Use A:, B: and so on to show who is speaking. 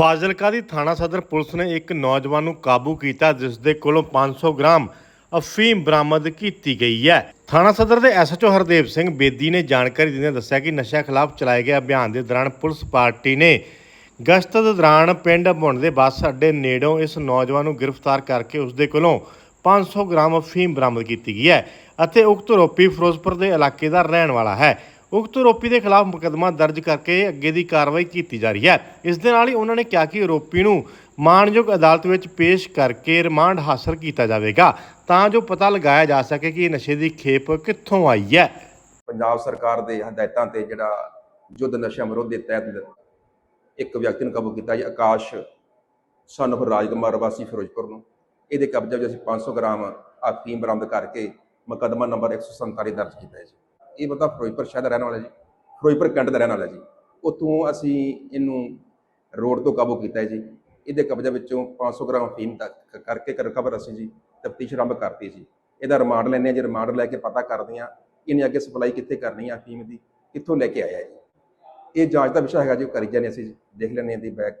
A: ਫਾਜ਼ਿਲਕਾ ਦੀ ਥਾਣਾ ਸਦਰ ਪੁਲਿਸ ਨੇ ਇੱਕ ਨੌਜਵਾਨ ਨੂੰ ਕਾਬੂ ਕੀਤਾ, ਜਿਸ ਦੇ ਕੋਲੋਂ 500 ਗ੍ਰਾਮ ਅਫੀਮ ਬਰਾਮਦ ਕੀਤੀ ਗਈ ਹੈ। ਥਾਣਾ ਸਦਰ ਦੇ ਐਸਐਚਓ ਹਰਦੇਵ ਸਿੰਘ ਬੇਦੀ ਨੇ ਜਾਣਕਾਰੀ ਦਿੰਦਿਆਂ ਦੱਸਿਆ ਕਿ ਨਸ਼ਾ ਖਿਲਾਫ ਚਲਾਏ ਗਏ ਅਭਿਆਨ ਦੇ ਦੌਰਾਨ ਪੁਲਿਸ ਪਾਰਟੀ ਨੇ ਗਸ਼ਤ ਦੇ ਦੌਰਾਨ ਪਿੰਡ ਬੁੰਡ ਦੇ ਬੱਸ ਅੱਡੇ ਨੇੜੋਂ ਇਸ ਨੌਜਵਾਨ ਨੂੰ ਗ੍ਰਿਫਤਾਰ ਕਰਕੇ ਉਸ ਦੇ ਕੋਲੋਂ 500 ਗ੍ਰਾਮ ਅਫੀਮ ਬਰਾਮਦ ਕੀਤੀ ਗਈ ਹੈ ਅਤੇ ਉਕਤ ਆਰੋਪੀ ਫਿਰੋਜ਼ਪੁਰ ਦੇ ਇਲਾਕੇ ਦਾ ਰਹਿਣ ਵਾਲਾ ਹੈ। ਉਕਤ ਆਰੋਪੀ ਦੇ ਖਿਲਾਫ ਮੁਕੱਦਮਾ ਦਰਜ ਕਰਕੇ ਅੱਗੇ ਦੀ ਕਾਰਵਾਈ ਕੀਤੀ ਜਾ ਰਹੀ ਹੈ ਇਸ ਦੇ ਨਾਲ ਹੀ ਉਹਨਾਂ ਨੇ ਕਿਹਾ ਕਿ ਆਰੋਪੀ ਨੂੰ ਮਾਣਯੋਗ ਅਦਾਲਤ ਵਿੱਚ ਪੇਸ਼ ਕਰਕੇ ਰਿਮਾਂਡ ਹਾਸਲ ਕੀਤਾ ਜਾਵੇਗਾ ਤਾਂ ਜੋ ਪਤਾ ਲਗਾਇਆ ਜਾ ਸਕੇ ਕਿ ਇਹ ਨਸ਼ੇ ਦੀ ਖੇਪ ਕਿੱਥੋਂ ਆਈ ਹੈ
B: ਪੰਜਾਬ ਸਰਕਾਰ ਦੇ ਹਦਾਇਤਾਂ ਤੇ ਜਿਹੜਾ ਯੁੱਧ ਨਸ਼ਾ ਵਿਰੋਧ ਦੇ ਤਹਿਤ ਇੱਕ ਵਿਅਕਤੀ ਨੂੰ ਕਾਬੂ ਕੀਤਾ ਜੀ ਆਕਾਸ਼ son of ਰਾਜਕੁਮਾਰ ਵਾਸੀ ਫਿਰੋਜ਼ਪੁਰ ਨੂੰ ਇਹਦੇ ਕਬਜ਼ੇ ਵਿੱਚ ਅਸੀਂ 500 ਗ੍ਰਾਮ ਅਫੀਮ ਬਰਾਮਦ ਕਰਕੇ ਮੁਕੱਦਮਾ ਨੰਬਰ 147 ਦਰਜ ਕੀਤਾ ਹੈ ਜੀ ਇਹ ਬੰਦਾ ਫਿਰੋਜ਼ਪੁਰ ਸ਼ਹਿਰ ਦਾ ਰਹਿਣ ਵਾਲਾ ਜੀ, ਫਿਰੋਜ਼ਪੁਰ ਕੈਂਟ ਦਾ ਰਹਿਣ ਵਾਲਾ ਜੀ। ਉੱਥੋਂ ਅਸੀਂ ਇਹਨੂੰ ਰੋਡ ਤੋਂ ਕਾਬੂ ਕੀਤਾ ਜੀ। ਇਹਦੇ ਕਬਜ਼ੇ ਵਿੱਚੋਂ 500 ਗ੍ਰਾਮ ਅਫੀਮ ਤੱਕ ਕਰਕੇ ਰਿਕਵਰ ਅਸੀਂ ਜੀ ਤਫਤੀਸ਼ ਆਰੰਭ ਕਰਤੀ ਜੀ। ਇਹਦਾ ਰਿਮਾਂਡ ਲੈਂਦੇ ਹਾਂ ਜੀ, ਰਿਮਾਂਡ ਲੈ ਕੇ ਪਤਾ ਕਰਦੇ ਹਾਂ ਇਹਨੇ ਅੱਗੇ ਸਪਲਾਈ ਕਿੱਥੇ ਕਰਨੀ ਆ ਫੀਮ ਦੀ, ਕਿੱਥੋਂ ਲੈ ਕੇ ਆਇਆ ਜੀ। ਇਹ ਜਾਂਚ ਦਾ ਵਿਸ਼ਾ ਹੈਗਾ ਜੀ, ਉਹ ਕਰੀ ਜਾਂਦੇ ਅਸੀਂ ਦੇਖ ਲੈਂਦੇ ਹਾਂ ਦੀ ਬੈਕ